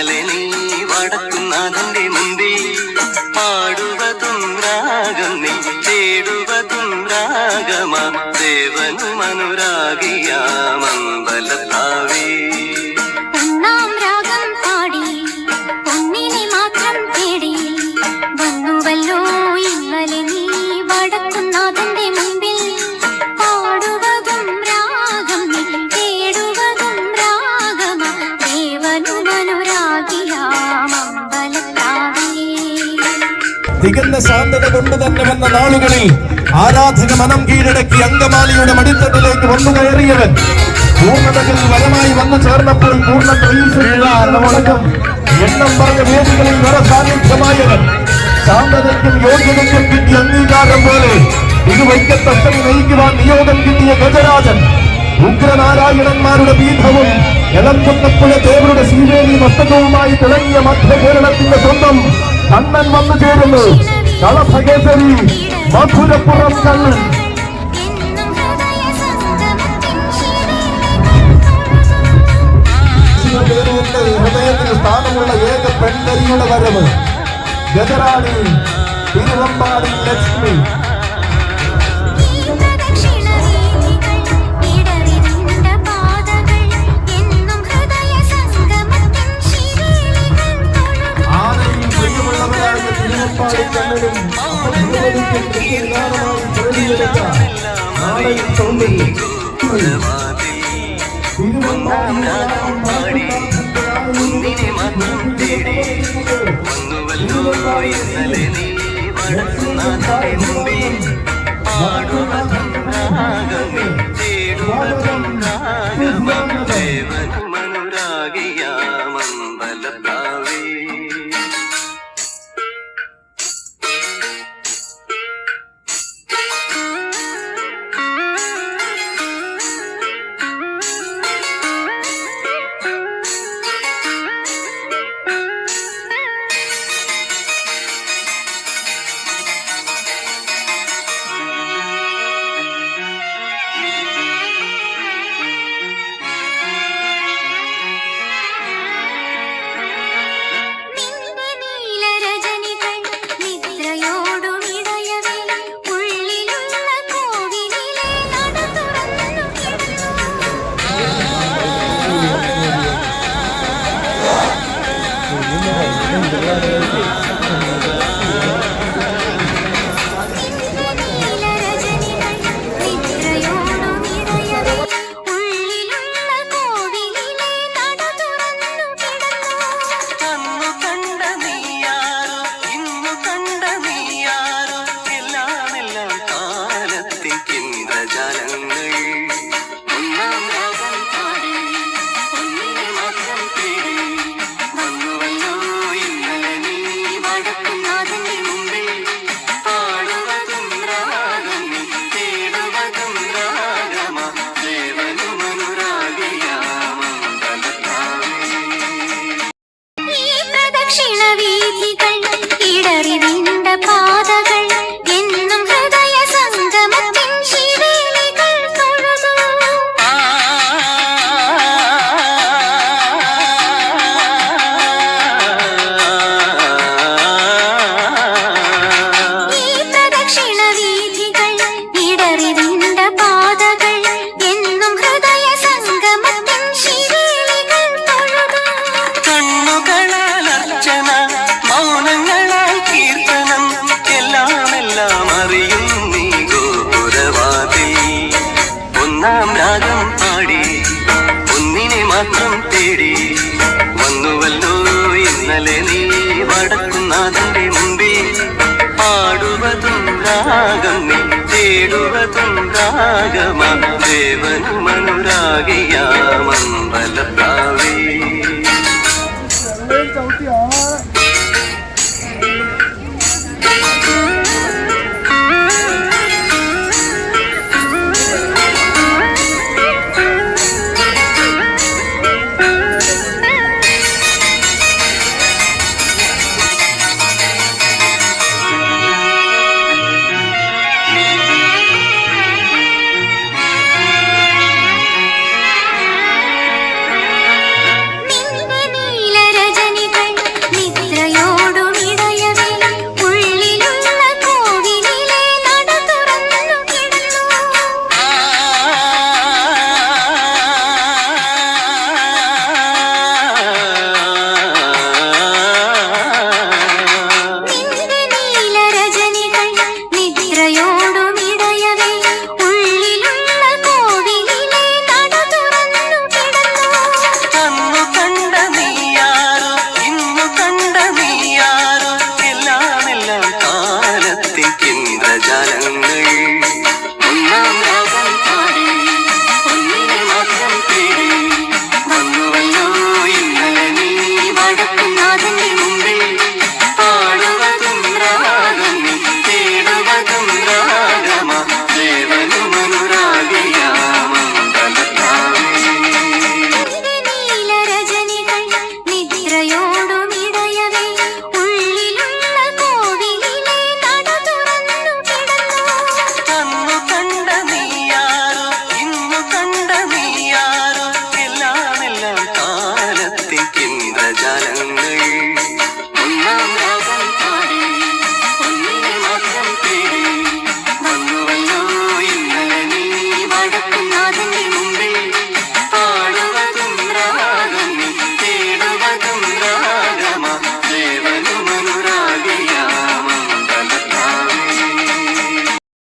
വന്നുവല്ലോ ഇന്നലെ നീ വടക്കുന്നാഥന്റെ മുമ്പിൽ പാടുവതും രാഗം നീ തേടുവതും രാഗമാ ദേവനും അനുരാഗിയാമമ്പലത്താവേ തികഞ്ഞ ശാന്തത കൊണ്ട് തന്നെ വന്ന നാളുകളിൽ ആരാധന മനം കീഴടക്കി അങ്കമാലിയുടെ മടിത്തട്ടിലേക്ക് വന്നു കയറിയവൻ. പൂർണതകൾ വരമായി വന്നു ചേർന്നപ്പോൾ പൂർണ വണക്കം എണ്ണം പറഞ്ഞ വേദികളിൽ വര സാന്നിധ്യമായവൻ. ശാന്തതയ്ക്കും യോഗ്യതയ്ക്കും കിട്ടിയ അംഗീകാരം പോലെ ഇരുവൈക്കത്തഷ്ടമി നയിക്കുവാൻ നിയോഗം കിട്ടിയ ഗജരാജൻ. ഉഗ്രനാരായണന്മാരുടെ പീഠവും എളംകുന്നപ്പുഴ ദേവരുടെ ശ്രീവേലി മസ്തകവുമായി തിളങ്ങിയ മധ്യ കേരളത്തിന്റെ സ്വന്തം കണ്ണൻ വന്നു ചേരുന്നു. കളഭകേസരി മധുരപ്പുറം കണ്ണൻ. എന്നും ഹൃദയ സംഗമത്തിൻ ശിവപേരുവിന്റെ ഹൃദയത്തിൽ സ്ഥാനമുള്ള ഏക പെൺകരിയുടെ വരവ്. ഗജറാണി തിരുവമ്പാടി ലക്ഷ്മി. പാടി ഒന്നിനെ മാത്രം തേടി വന്നുവല്ലോ ഇന്നലെ നീ വടക്കുന്നാഥന്റെ മുമ്പിൽ പാടുവതും Thank you. വന്നുവല്ലോ ഇന്നലെ നീ വടക്കുന്നതിന്റെ മുമ്പിൽ പാടുവതും രാഗം നീ തേടുവതും രാഗമാ. ദേവനും അനുരാഗിയാമമ്പലത്താവേ